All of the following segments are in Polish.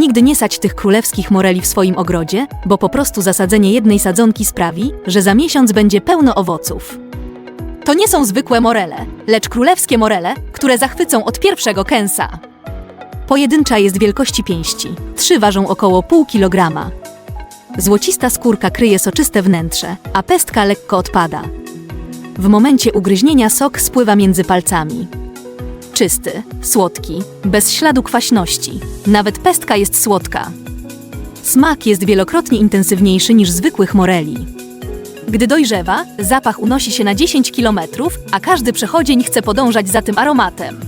Nigdy nie sadź tych królewskich moreli w swoim ogrodzie, bo po prostu zasadzenie jednej sadzonki sprawi, że za miesiąc będzie pełno owoców. To nie są zwykłe morele, lecz królewskie morele, które zachwycą od pierwszego kęsa. Pojedyncza jest wielkości pięści. Trzy ważą około pół kilograma. Złocista skórka kryje soczyste wnętrze, a pestka lekko odpada. W momencie ugryźnienia sok spływa między palcami. Czysty, słodki, bez śladu kwaśności. Nawet pestka jest słodka. Smak jest wielokrotnie intensywniejszy niż zwykłych moreli. Gdy dojrzewa, zapach unosi się na 10 km, a każdy przechodzień chce podążać za tym aromatem.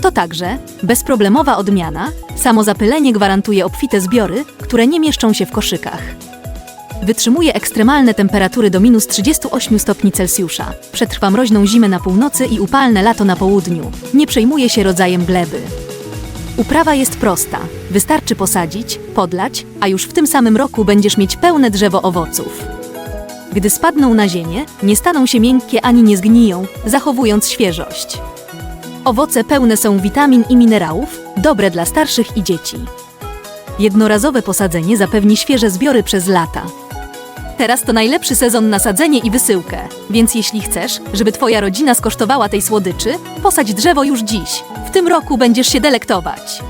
To także bezproblemowa odmiana, samo zapylenie gwarantuje obfite zbiory, które nie mieszczą się w koszykach. Wytrzymuje ekstremalne temperatury do minus 38 stopni Celsjusza. Przetrwa mroźną zimę na północy i upalne lato na południu. Nie przejmuje się rodzajem gleby. Uprawa jest prosta. Wystarczy posadzić, podlać, a już w tym samym roku będziesz mieć pełne drzewo owoców. Gdy spadną na ziemię, nie staną się miękkie ani nie zgniją, zachowując świeżość. Owoce pełne są witamin i minerałów, dobre dla starszych i dzieci. Jednorazowe posadzenie zapewni świeże zbiory przez lata. Teraz to najlepszy sezon na sadzenie i wysyłkę, więc jeśli chcesz, żeby Twoja rodzina skosztowała tej słodyczy, posadź drzewo już dziś. W tym roku będziesz się delektować.